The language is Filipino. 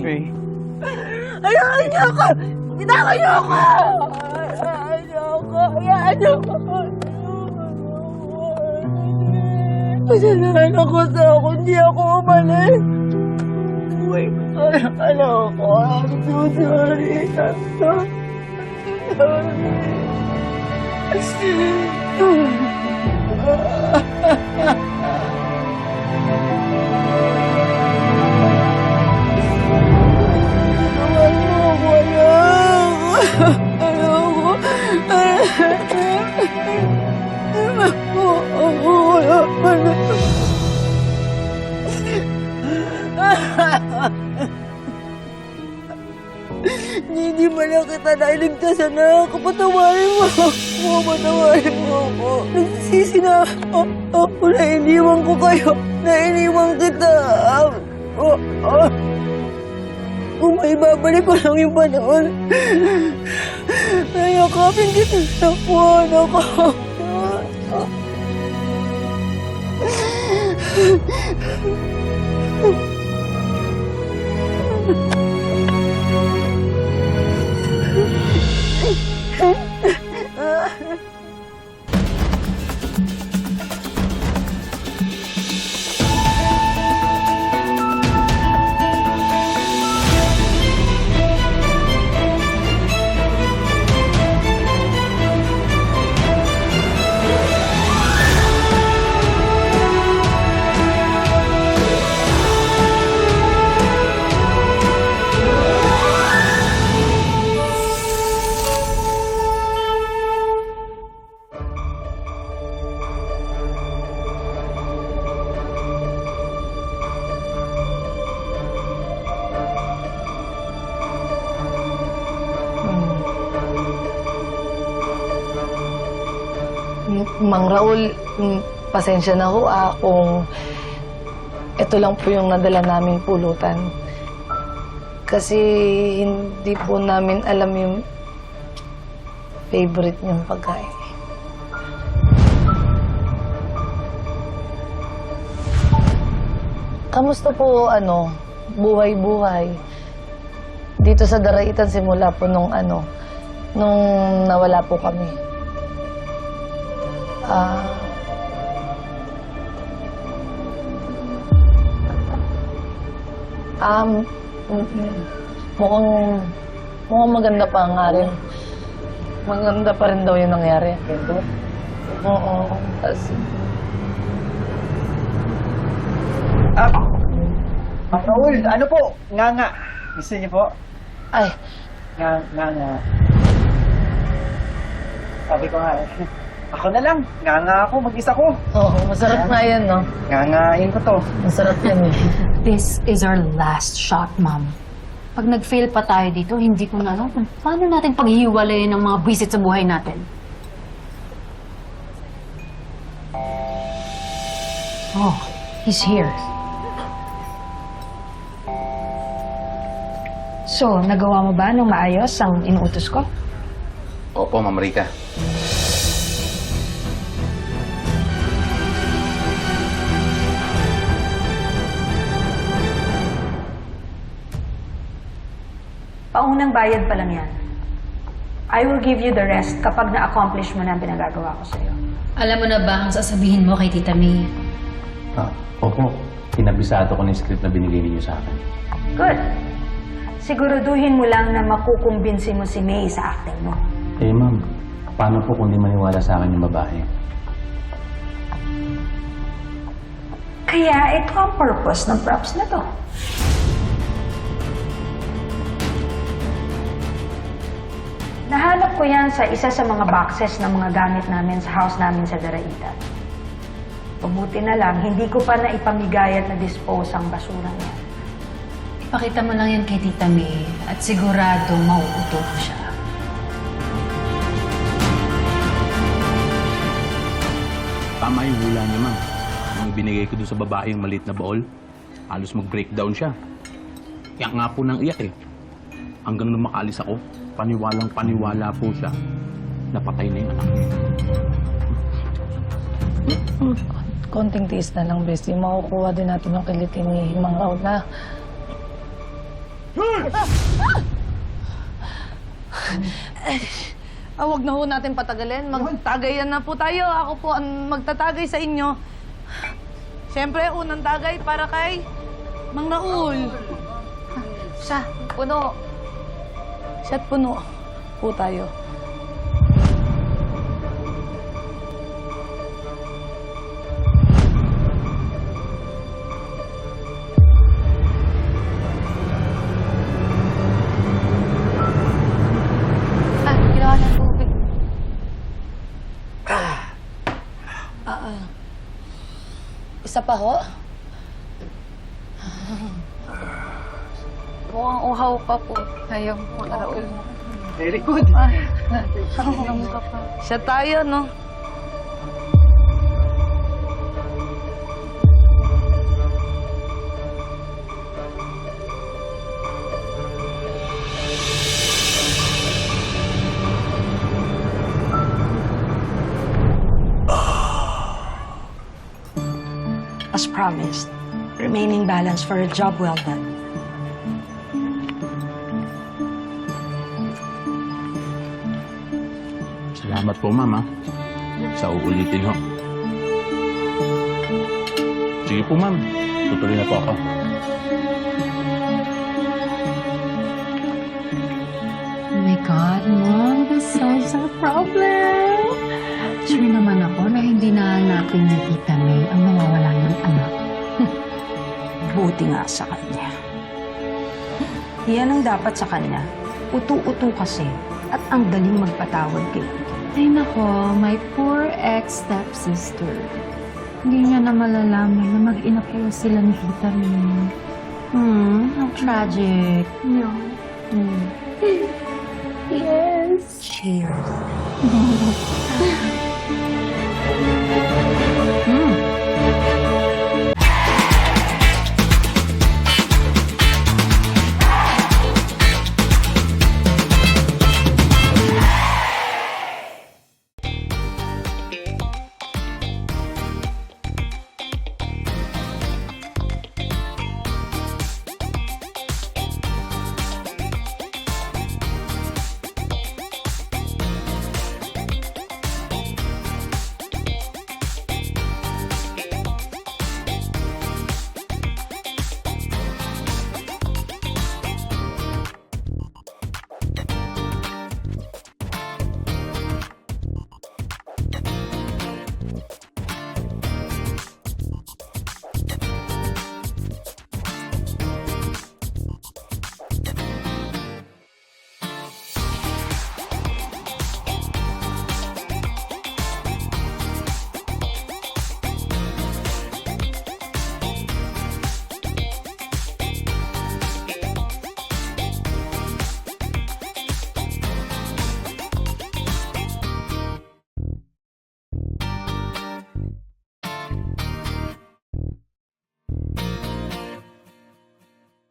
Ray. Hayaan niyo ako! Bitawan niyo ako! Hayaan niyo ako! Niyo ako! Kasalanan ako sa ako, hindi ako umalis. Uy, ano ako? I'm so sorry. I'm so Tulungan Hindi ba lang kita nailigtasan na kapatawarin mo. Kapatawarin mo ako. Nagsisisi na ako. Ako na iniwan ko kayo. Na iniwan kita. Oh, oh. Kung may babalik ko lang yung panahon. Nayakapin kita sa puwan ako. Mang Raul, pasensya na ho ah kung ito lang po yung nadala naming pulutan. Kasi hindi po namin alam yung favorite niyong pagkain. Kamusta po, ano, buhay-buhay? Dito sa Daraitan simula po nung ano, nung nawala po kami. Ah. Um, mm, mukhang, mukhang maganda pa nga rin. Maganda pa rin daw yung nangyari. Oo. Tas, Ah, Ma'am Raul, ano po? Nga nga. Gusto niyo po? ay, Nga, nga nga. Sabi ko nga eh. Ako na lang. Nga nga ako. Mag-isa ko. oo, masarap nga yan, no? Nga ngain ko to. Masarap yan eh. This is our last shot, ma'am. Pag nag-fail pa tayo dito, hindi ko na alam kung paano natin paghihiwalayin ng mga visit sa buhay natin. Oh, he's here. So, nagawa mo ba nung maayos ang inuutos ko? Opo, Ma'am Rika. Paunang bayad pa lang yan. I will give you the rest kapag na-accomplish mo na ang pinagagawa ko sa'yo. Alam mo na ba ang sasabihin mo kay Tita May? Ah, opo. Kinabisado ko ng script na binigay ninyo sa akin. Good. Siguraduhin mo lang na makukumbinsi mo si May sa acting mo. Eh, ma'am, paano po kung di maniwala sa akin yung babae? Kaya ito ang purpose ng props na to. Nahanap ko yan sa isa sa mga boxes ng mga gamit namin sa house namin sa Daraitan. Pabuti na lang, hindi ko pa na ipamigay at na-dispose ang basura niya. Ipakita mo lang yan kay Tita May at sigurado mauuto siya. Tama yung hula niya, ma'am. Nung binigay ko doon sa babae yung maliit na baol, halos mag-breakdown siya. Kaya nga po nang iyak eh. Hanggang nung makalis ako, paniwalang paniwala po siya. Napatay na yung anak niya. Konting tiis na lang, Bestie. Makukuha din natin yung kilitin ni Mang Raul na Ah, wag na ho natin patagalin. Magtagayan na po tayo. Ako po ang magtatagay sa inyo. Siyempre, unang tagay para kay Mang Raul. Siya, puno. Siya't puno po tayo. Ah. Ah, ah. Isa pa ho? Mukhang uhaw pa po. Ayaw po, Raul. Very good. Siya tayo, no? As promised, remaining balance for a job well done. Salamat po, ma'am, ha? Sa uulitin ho. Sige po, ma'am. Tutuloy na po ako. Oh my God, Mom, this solves our problem. Sure naman ako na hindi nahanapin ni Tita May ang nawawala ng anak. Buti nga sa kanya. Yan ang dapat sa kanya. Utu-utu kasi. At ang daling magpatawad kay Ay nako, my poor ex-stepsister. Hindi niya na malalaman na mag-ina pala sila ni Tita May. Hmm, how tragic. No. Hmm. yes. Cheers.